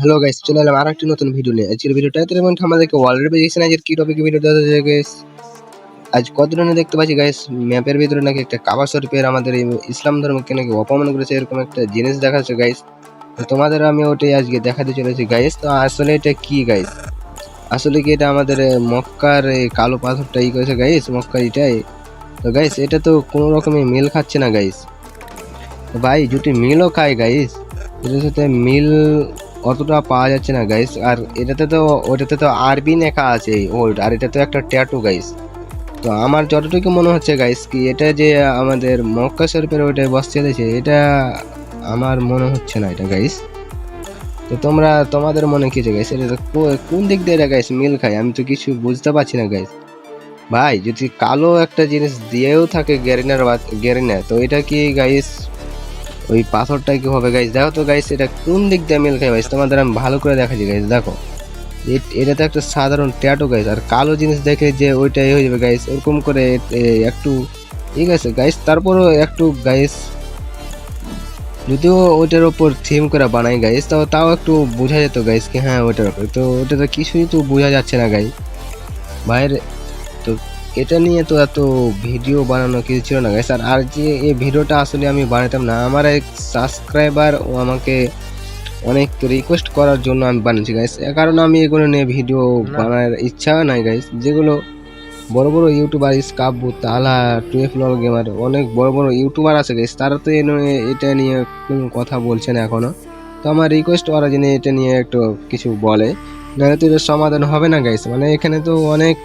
Hello guys চলে এলাম আর একটি নতুন ভিডিও নিয়ে। আজকের ভিডিওটাতে এবং আমাদেরকে অলরেডি পেয়েছেন আজকের কি টপিক ভিডিওটা গাইস আজ কত ধরনের দেখতে পাচ্ছি গাইস ম্যাপের ভিতরে নাকি একটা কাবা শরীফের আমাদের ইসলাম ধর্মকে নাকি অপমান করেছে, এরকম একটা জিনিস দেখাচ্ছে গাইস তো তোমাদের আমি ওটাই আজকে দেখাতে চলেছি গাইস তো আসলে এটা কি গাইস আসলে কি এটা আমাদের মক্কার কালো পাথরটা ই করেছে গাইস মক্কার এটাই। তো গাইস এটা তো কোনো রকমের মিল খাচ্ছে না গাইস ভাই, যদি মিলও খায় গাইস এটার সাথে মিল অতটা পাওয়া যাচ্ছে না গাইস আর এটাতে তো, ওটাতে তো আরবি লেখা আছে ওল্ড আর এটা তো একটা ট্যাটু গাইস তো আমার যতটুকু মনে হচ্ছে গাইস কি এটা যে আমাদের মক্কা শরীফের ওইটা বসতে দিয়েছে, এটা আমার মনে হচ্ছে না এটা গাইস তো তোমরা, তোমাদের মনে কিছু গাইস এটা কোন দিক দিয়ে এটা গাইস মিল খায়? আমি তো কিছু বুঝতে পারছি না গাইস ভাই, যদি কালো একটা জিনিস দিয়েও থাকে গ্যারিনার গ্যারিনার তো এটা কি গাইস ওই পাথরটা কি হবে গাইস দেখো তো গাইস এটা কোন দিক দিয়ে মিল খায় গাইস তোমাদের আমি ভালো করে দেখাচ্ছি গাইস দেখো। এটা তো একটা সাধারণ ট্যাটো গাইস আর কালো জিনিস দেখে যে ওইটাই হয়ে যাবে গাইস এরকম করে একটু ঠিক আছে গাইস তারপরও একটু গাইস যদিও ওইটার ওপর থিম করে বানাই গাইস তাও তাও একটু বোঝা যেত গাইস কি হ্যাঁ ওইটার ওপর তো ওটা তো কিছুই তো বোঝা যাচ্ছে না বাইরে তো এটা নিয়ে তো এত ভিডিও বানানো কিছু ছিল না গাইস আর আর যে এই ভিডিওটা আসলে আমি বানাতাম না আমার এক সাবস্ক্রাইবার ও আমাকে অনেক রিকোয়েস্ট করার জন্য আমি বানিয়েছি গাইস এ কারণ আমি এগুলো নিয়ে ভিডিও বানানোর ইচ্ছা নাই গাইস যেগুলো বড় বড় ইউটিউবার স্কাবু তালা টুয়েলভ লল গেমার অনেক বড় বড় ইউটিউবার আছে গাইস তারা তো এ নিয়ে- এটা নিয়ে কোনো কথা বলছে না এখনও। তো আমার রিকোয়েস্ট ওরা যেন এটা নিয়ে একটু কিছু বলে নাহলে তো এটার সমাধান হবে না গাইস মানে এখানে তো অনেক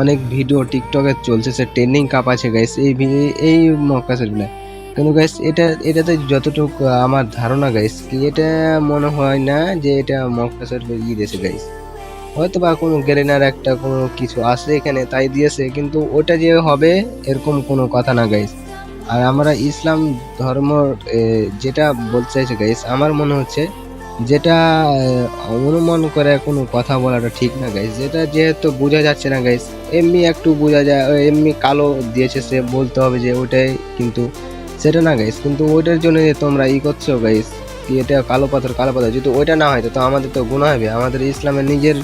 অনেক ভিডিও টিকটকে চলছে, সে ট্রেন্ডিং কাপ আছে গাইস এই এই মক্কাসেরগুলা কিন্তু গাইস এটা, এটাতে যতটুকু আমার ধারণা গাইস কি এটা মনে হয় না যে এটা মক্কাসের ই দিয়েছে গাইস হয়তো বা কোনো গ্রেনার একটা কোনো কিছু আছে এখানে, তাই দিয়েছে, কিন্তু ওটা যে হবে এরকম কোনো কথা না গাইস আর আমরা ইসলাম ধর্ম যেটা বলতে চাইছে গাইস আমার মনে হচ্ছে যেটা অনুমান করে কোনো কথা বলাটা ঠিক না গাইস যেটা যেহেতু বোঝা যাচ্ছে না গাইস এমনি একটু বোঝা যায় এমনি কালো দিয়েছে, সে বলতে হবে যে ওটাই কিন্তু সেটা না গাইস কিন্তু ওইটার জন্য যে তোমরা ই করছ গাইস কি এটা কালো পাথর কালো পাথর? যদি ওইটা না হয়, তো আমাদের তো গুণা হবে। আমাদের ইসলামের নিজের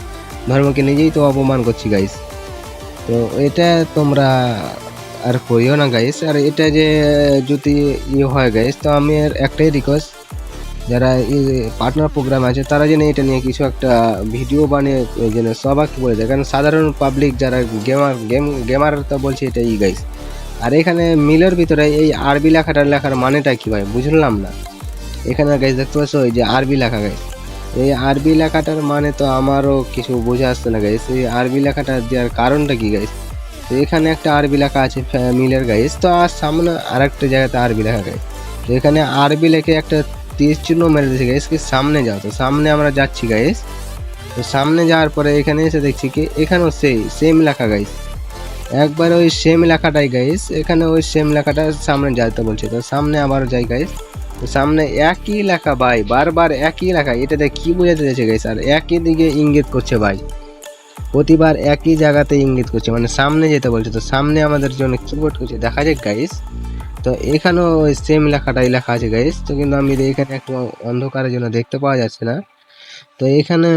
ধর্মকে নিজেই তো অপমান করছি গাইস তো এটা তোমরা আর করিও না গাইস আর এটা যে যদি ই হয় গাইস তো আমি একটাই রিকোয়েস্ট যারা পার্টনার প্রোগ্রাম আছে, তারা যেন এটা নিয়ে কিছু একটা ভিডিও বানিয়ে যেন সবাইকে বলে দেয়। কারণ সাধারণ পাবলিক যারা গেমার গেম গেমার তো বলছে এটা ই গাইস আর এখানে মিলের ভিতরে এই আরবি লেখাটা লেখার মানেটা কী ভাই? বুঝলাম না। এখানে গাইস দেখতে পাচ্ছ ওই যে আরবি লেখা গাইস এই আরবি লেখাটার মানে তো আমারও কিছু বোঝা আসছে না গাইস এই আরবি লেখাটা দেওয়ার কারণটা কী গাইস তো এখানে একটা আরবি লেখা আছে মিলের গাইস তো আর সামনে আর একটা জায়গাতে আরবি লেখা গাইস তো এখানে আরবি লেখে একটা তীর চিহ্ন মেরে দিয়েছে গাইস কি সামনে যাও তো, সামনে আমরা যাচ্ছি গাইস তো সামনে যাওয়ার পরে এখানে এসে দেখছি কি, এখানেও সেই সেম লেখা গাইস একবার ওই সেম লেখাটাই গাইস এখানে ওই সেম লেখাটা সামনে যাইতে বলছে। তো সামনে আবার যাই গাইস তো সামনে একই লেখা ভাই, বারবার একই লেখা এটাতে কি বোঝাতে চাইছে গাইস আর একই দিকে ইঙ্গিত করছে ভাই। প্রতিবার একই জায়গাতে ইঙ্গিত করছে মানে সামনে যেতে বলছে। তো সামনে আমাদের জন্য কিবোর্ড করছে। দেখা যাক গাইস তো এখানেও সেম লেখাটাই লেখা আছে গাইস তো কিন্তু আমি এখানে একটু অন্ধকারের জন্য দেখতে পাওয়া যাচ্ছে না। তো এখানে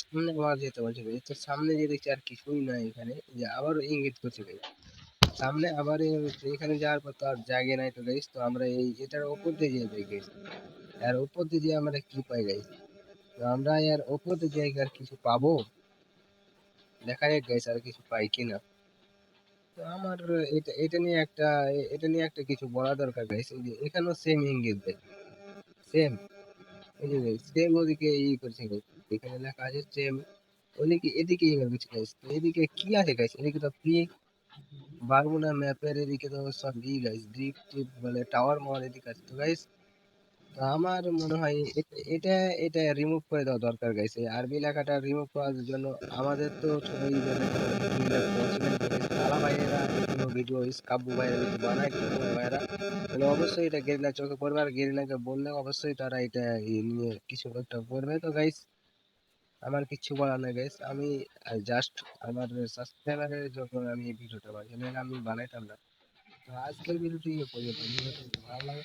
সামনে আবার যেতে বলছে তো সামনে যে দেখছি আর কিছুই নাই এখানে। যে আবার ইঙ্গিত করছে গাইস সামনে আবার এখানে যাওয়ার পর তো আর জায়গা নাই তো গাইস তো আমরা এই, এটার ওপর দিয়ে যেয়ে গাইস আর উপর দিয়ে যেয়ে আমরা কি পাই গাইস তো আমরা এর ওপর দিয়ে যাই আর কিছু পাবো? দেখা যাক গাইস আর কিছু পাই কিনা। আমার এটা এটা নিয়ে একটা, এটা নিয়ে একটা কিছু বলা দরকার গাইস এই যে এখানেও সেম ইঙ্গিত দেয়। সেম এই যে সেম ওদিকে ই করছে গাইস এখানে লেখা আছে সেম ওদিকে, এদিকে ইঙ্গিত করছে গাইস এদিকে কি আছে গাইস এদিকে তো পিক বারমুনা ম্যাপের এদিকে তো সব ই গাইস দ্বীপ টিপ বলে টাওয়ার মাওয়ার এদিকে আছে। তো গাইস আমার মনে হয় এটা এটা রিমুভ করে দেওয়া দরকার গাইছে। আরবি লেখাটা রিমুভ করার জন্য আমাদের তো বলে তারা ভাইয়েরা ভিডিও কাব্বু ভাইয়েরা যদি বানায় ভাইয়েরা। তাহলে অবশ্যই এটা গেরিলা চোখে পড়বে। আর গেরিলাকে বললে অবশ্যই তারা এটা নিয়ে কিছু একটা করবে। তো গাইস, আমার কিচ্ছু বলার নেই গাইস। আমি জাস্ট আমার সাবস্ক্রাইবারের যখন আমি এই ভিডিওটা বানাই আমি বানাইতাম না, তো আজকের ভিডিওটি ভালো লাগে